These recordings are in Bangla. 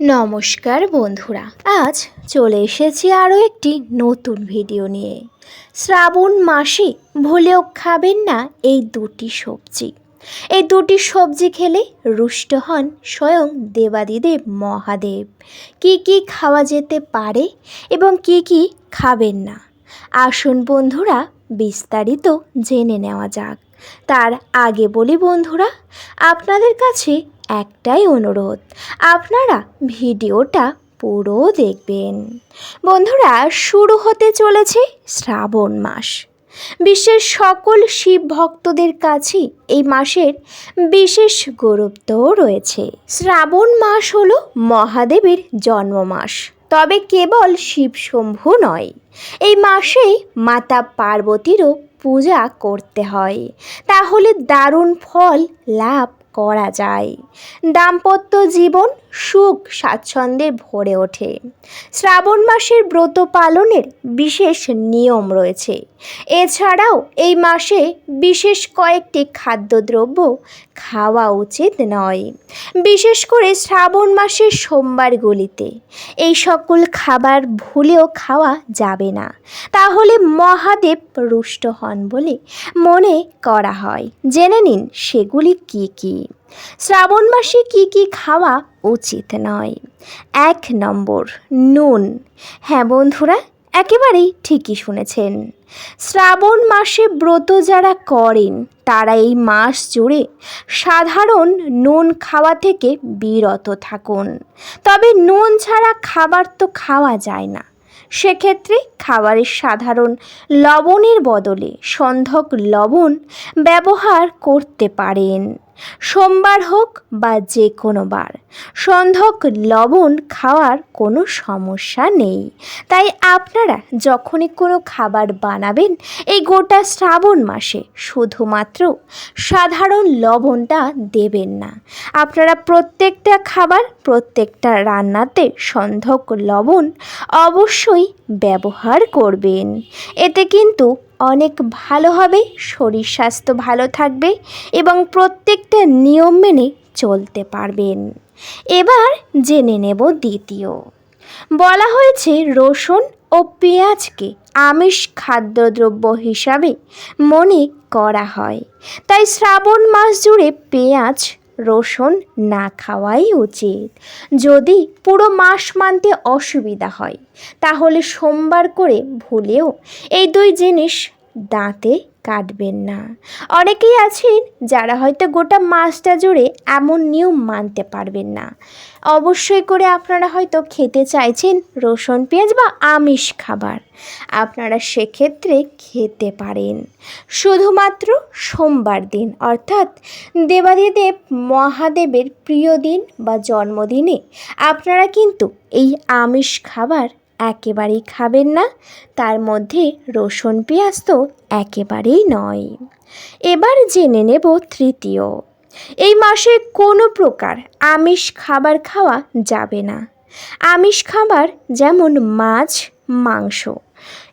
নমস্কার বন্ধুরা, আজ চলে এসেছি আরও একটি নতুন ভিডিও নিয়ে। শ্রাবণ মাসে ভুলেও খাবেন না এই দুটি সবজি। এই দুটি সবজি খেলে রুষ্ট হন স্বয়ং দেবাদিদেব মহাদেব। কি কি খাওয়া যেতে পারে এবং কি কি খাবেন না? আসুন বন্ধুরা, বিস্তারিত জেনে নেওয়া যাক। তার আগে বলি বন্ধুরা, আপনাদের কাছে একটাই অনুরোধ, আপনারা ভিডিওটা পুরো দেখবেন। বন্ধুরা, শুরু হতে চলেছে শ্রাবণ মাস। বিশ্বের সকল শিব ভক্তদের কাছে এই মাসের বিশেষ গুরুত্ব রয়েছে। শ্রাবণ মাস হল মহাদেবের জন্ম মাস তবে কেবল শিব শম্ভু নয়, এই মাসে মাতা পার্বতীরও পূজা করতে হয়। তাহলে দারুণ ফল লাভ করা যায়। দাম্পত্য জীবন সুখ স্বাচ্ছন্দ্যে ভরে ওঠে। শ্রাবণ মাসের ব্রত পালনের বিশেষ নিয়ম রয়েছে। এছাড়াও এই মাসে বিশেষ কয়েকটি খাদ্যদ্রব্য খাওয়া উচিত নয়। বিশেষ করে শ্রাবণ মাসের সোমবারগুলিতে। এই সকল খাবার ভুলেও খাওয়া যাবে না। তাহলে মহাদেব রুষ্ট হন বলে মনে করা হয়। জেনে নিন সেগুলি কি কি। শ্রাবণ মাসে কি কি খাওয়া উচিত নয়। এক নম্বর, নুন। হ্যাঁ বন্ধুরা, একেবারেই ঠিকই শুনেছেন। শ্রাবণ মাসে ব্রত যারা করেন, তারা এই মাস জুড়ে সাধারণ নুন খাওয়া থেকে বিরত থাকুন। তবে নুন ছাড়া খাবার তো খাওয়া যায় না। সেক্ষেত্রে খাবারের সাধারণ লবণের বদলে সন্ধক লবণ ব্যবহার করতে পারেন। সোমবার হোক বা যে কোনো বার। সন্ধক লবণ খাওয়ার কোনো সমস্যা নেই। তাই আপনারা যখনই কোনো খাবার বানাবেন, এই গোটা শ্রাবণ মাসে শুধুমাত্র সাধারণ লবণটা দেবেন না। আপনারা প্রত্যেকটা খাবার, প্রত্যেকটা রান্নাতে সন্ধক লবণ অবশ্যই ব্যবহার করবেন। এতে কিন্তু অনেক ভালো হবে, শরীর স্বাস্থ্য ভালো থাকবে এবং প্রত্যেকটা নিয়ম মেনে চলতে পারবেন। এবার জেনে নেব দ্বিতীয়। বলা হয়েছে রসুন ও পেঁয়াজকে আমিষ খাদ্যদ্রব্য হিসাবে মনে করা হয়। তাই শ্রাবণ মাস জুড়ে পেঁয়াজ রসুন না খাওয়াই উচিত। যদি পুরো মাস মানতে অসুবিধা হয়, তাহলে সোমবার করে ভুলেও এই দুই জিনিস দাঁতে কাটবেন না। অনেকেই আছেন যারা হয়তো গোটা মাসটা জুড়ে এমন নিয়ম মানতে পারবেন না। অবশ্যই করে আপনারা হয়তো খেতে চাইছেন রসুন, পেঁয়াজ বা আমিষ খাবার। আপনারা সেক্ষেত্রে খেতে পারেন। শুধুমাত্র সোমবার দিন, অর্থাৎ দেবাদিদেব মহাদেবের প্রিয় দিন বা জন্মদিনে আপনারা কিন্তু এই আমিষ খাবার একেবারেই খাবেন না, তার মধ্যে রসুন পেঁয়াজ তো একেবারেই নয়। এবার জেনে নেব তৃতীয়। এই মাসে কোনো প্রকার আমিষ খাবার খাওয়া যাবে না। আমিষ খাবার যেমন মাছ, মাংস,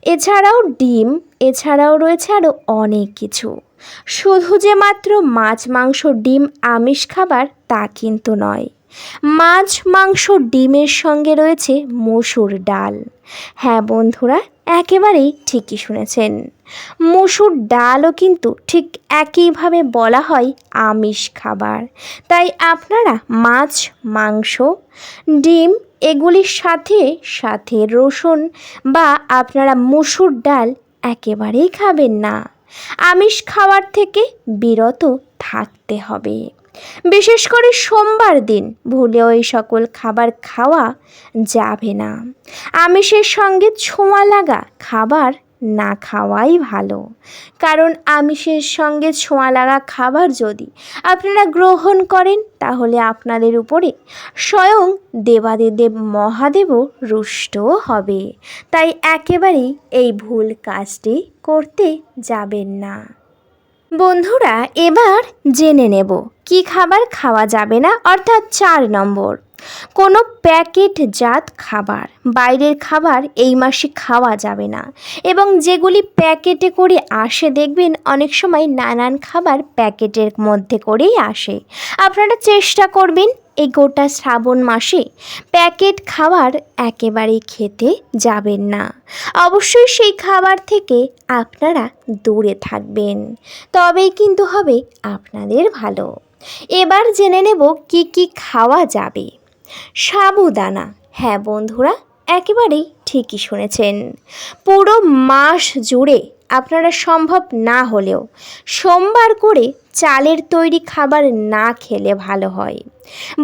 এছাড়াও ডিম, এছাড়াও রয়েছে আরও অনেক কিছু। শুধু যে মাত্র মাছ, মাংস, ডিম, আমিষ খাবার তা কিন্তু নয়। মাছ, মাংস, ডিমের সঙ্গে রয়েছে মসুর ডাল। হ্যাঁ বন্ধুরা, একেবারেই ঠিকই শুনেছেন। মসুর ডালও কিন্তু ঠিক একইভাবে বলা হয় আমিষ খাবার। তাই আপনারা মাছ, মাংস, ডিম এগুলির সাথে সাথে রসুন বা আপনারা মসুর ডাল একেবারেই খাবেন না। আমিষ খাবার থেকে বিরত থাকতে হবে। বিশেষ করে সোমবার দিন ভুলেও এই সকল খাবার খাওয়া যাবে না। আমিষের সঙ্গে ছোঁয়া লাগা খাবার না খাওয়াই ভালো। কারণ আমিষের সঙ্গে ছোঁয়া লাগা খাবার যদি আপনারা গ্রহণ করেন, তাহলে আপনাদের উপরে স্বয়ং দেবাদিদেব মহাদেবও রুষ্ট হবে। তাই একেবারেই এই ভুল কাজটি করতে যাবেন না। বন্ধুরা, এবার জেনে নেব, কি খাবার খাওয়া যাবে না, অর্থাৎ চার নম্বর। কোনো প্যাকেটজাত খাবার, বাইরের খাবার এই মাসে খাওয়া যাবে না। এবং যেগুলি প্যাকেটে করে আসে, দেখবেন অনেক সময় নানান খাবার প্যাকেটের মধ্যে করেই আসে। আপনারা চেষ্টা করবেন এই গোটা শ্রাবণ মাসে প্যাকেট খাবার একেবারেই খেতে যাবেন না। অবশ্যই সেই খাবার থেকে আপনারা দূরে থাকবেন। তবেই কিন্তু হবে আপনাদের ভালো। এবার জেনে নেব কি কি খাওয়া যাবে। সাবুদানা হ্যাঁ বন্ধুরা, একেবারেই ঠিকই শুনেছেন। পুরো মাস জুড়ে আপনারা সম্ভব না হলেও সোমবার করে চালের তৈরি খাবার না খেলে ভালো হয়।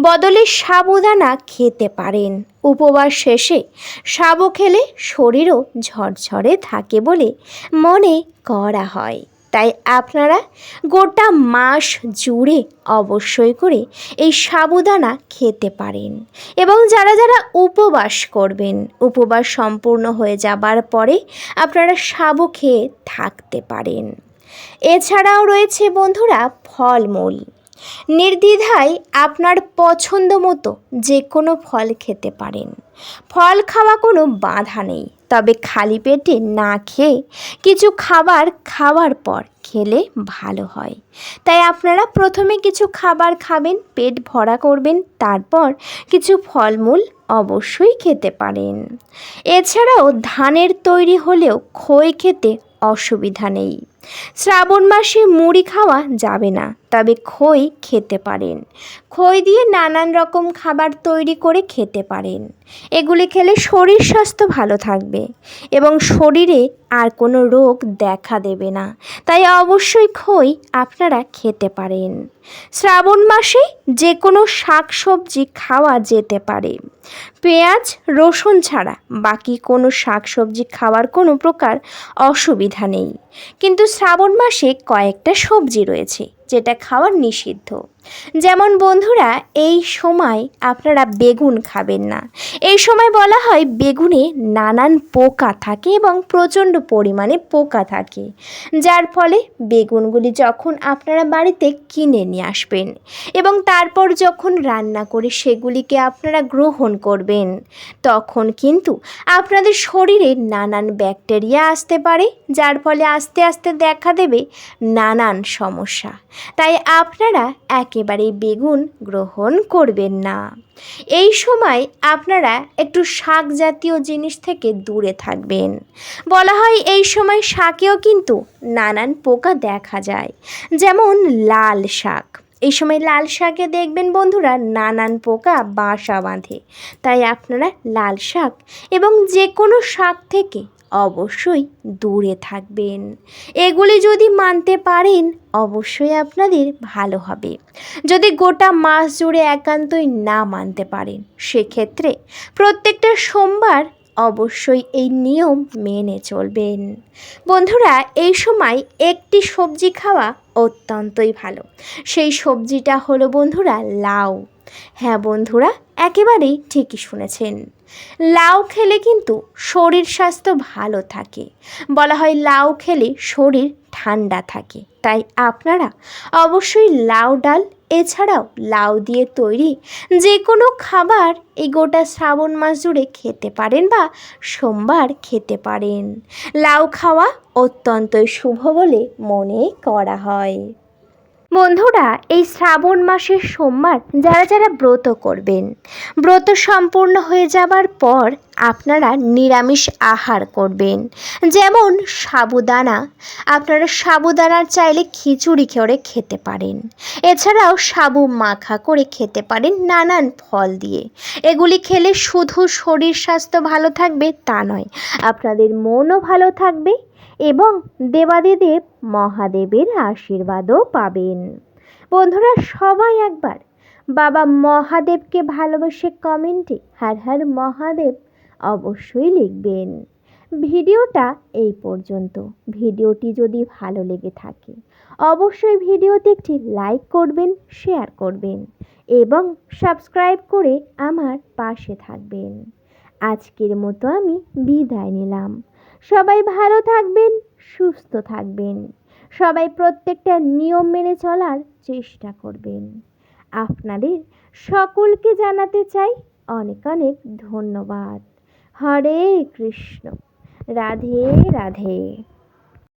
বদলে সাবুদানা খেতে পারেন। উপবাস শেষে সাবু খেলে শরীরও ঝরঝরে থাকে বলে মনে করা হয়। তাই আপনারা গোটা মাস জুড়ে অবশ্যই করে এই সাবুদানা খেতে পারেন এবং যারা যারা উপবাস করবেন, উপবাস সম্পূর্ণ হয়ে যাবার পরে আপনারা সাবু খেয়ে থাকতে পারেন। এছাড়াও রয়েছে বন্ধুরা ফলমূল। নির্দ্বিধায় আপনার পছন্দ মতো যে কোনো ফল খেতে পারেন। ফল খাওয়া কোনো বাধা নেই, তবে খালি পেটে না খেয়ে কিছু খাবার খাওয়ার পর খেলে ভালো হয়। তাই আপনারা প্রথমে কিছু খাবার খাবেন, পেট ভরা করবেন, তারপর কিছু ফলমূল অবশ্যই খেতে পারেন। এছাড়াও ধানের তৈরি হলেও খই খেতে অসুবিধা নেই। শ্রাবণ মাসে মুড়ি খাওয়া যাবে না, তবে খই খেতে পারেন। খই দিয়ে নানান রকম খাবার তৈরি করে খেতে পারেন। এগুলি খেলে শরীর স্বাস্থ্য ভালো থাকবে এবং শরীরে আর কোনো রোগ দেখা দেবে না, তাই অবশ্যই খই আপনারা খেতে পারেন। শ্রাবণ মাসে যে কোনো শাক সবজি খাওয়া যেতে পারে। পেঁয়াজ, রসুন ছাড়া বাকি কোনো শাক সবজি খাওয়ার কোনো প্রকার অসুবিধা নেই। কিন্তু শ্রাবণ মাসে কয়েকটা সবজি রয়েছে। যেটা খাওয়ার নিষিদ্ধ। যেমন বন্ধুরা, এই সময় আপনারা বেগুন খাবেন না। এই সময় বলা হয় বেগুনে নানান পোকা থাকে এবং প্রচণ্ড পরিমাণে পোকা থাকে। যার ফলে বেগুনগুলি যখন আপনারা বাড়িতে কিনে নিয়ে আসবেন এবং তারপর যখন রান্না করে সেগুলিকে আপনারা গ্রহণ করবেন, তখন কিন্তু আপনাদের শরীরে নানান ব্যাকটেরিয়া আসতে পারে, যার ফলে আস্তে আস্তে দেখা দেবে নানান সমস্যা। তাই আপনারা একেবারেই বেগুন গ্রহণ করবেন না। এই সময় আপনারা একটু শাক জাতীয় জিনিস থেকে দূরে থাকবেন। বলা হয় এই সময় শাকেও কিন্তু নানান পোকা দেখা যায়, যেমন লাল শাক। এই সময় লাল শাকে দেখবেন বন্ধুরা নানান পোকা বাসা বাঁধে। তাই আপনারা লাল শাক এবং যে কোনো শাক থেকে অবশ্যই দূরে থাকবেন। এগুলি যদি মানতে পারেন, অবশ্যই আপনাদের ভালো হবে। যদি গোটা মাস জুড়ে একান্তই না মানতে পারেন, সেক্ষেত্রে প্রত্যেকটা সোমবার অবশ্যই এই নিয়ম মেনে চলবেন। বন্ধুরা, এই সময় একটি সবজি খাওয়া অত্যন্তই ভালো। সেই সবজিটা হলো বন্ধুরা, লাউ। হ্যাঁ বন্ধুরা, একেবারেই ঠিকই শুনেছেন। লাউ খেলে কিন্তু শরীর স্বাস্থ্য ভালো থাকে। বলা হয় লাউ খেলে শরীর ঠান্ডা থাকে। তাই আপনারা অবশ্যই লাউ ডাল, এছাড়াও লাউ দিয়ে তৈরি যে কোনো খাবার এই গোটা শ্রাবণ মাস জুড়ে খেতে পারেন বা সোমবার খেতে পারেন। লাউ খাওয়া অত্যন্তই শুভ বলে মনে করা হয়। বন্ধুরা, এই শ্রাবণ মাসের সোমবার যারা যারা ব্রত করবেন, ব্রত সম্পূর্ণ হয়ে যাবার পর আপনারা নিরামিষ আহার করবেন। যেমন সাবুদানা, আপনারা সাবুদানার চাইলে খিচুড়ি করে খেতে পারেন। এছাড়াও সাবু মাখা করে খেতে পারেন নানান ফল দিয়ে। এগুলি খেলে শুধু শরীর স্বাস্থ্য ভালো থাকবে তা নয়, আপনাদের মনও ভালো থাকবে। এবং দেবাদিদেব মহাদেবের আশীর্বাদও পাবেন। বন্ধুরা, সবাই একবার বাবা মহাদেবকে ভালোবেসে কমেন্টে হার হার মহাদেব অবশ্যই লিখবেন। ভিডিওটা এই পর্যন্ত। ভিডিওটি যদি ভালো লেগে থাকে, অবশ্যই ভিডিওতে একটি লাইক করবেন, শেয়ার করবেন এবং সাবস্ক্রাইব করে আমার পাশে থাকবেন। আজকের মতো আমি বিদায় নিলাম। সবাই ভালো থাকবেন, সুস্থ থাকবেন। সবাই প্রত্যেকটা নিয়ম মেনে চলার চেষ্টা করবেন। আপনাদের সকলকে জানাতে চাই অনেক অনেক ধন্যবাদ। হরে কৃষ্ণ। রাধে রাধে।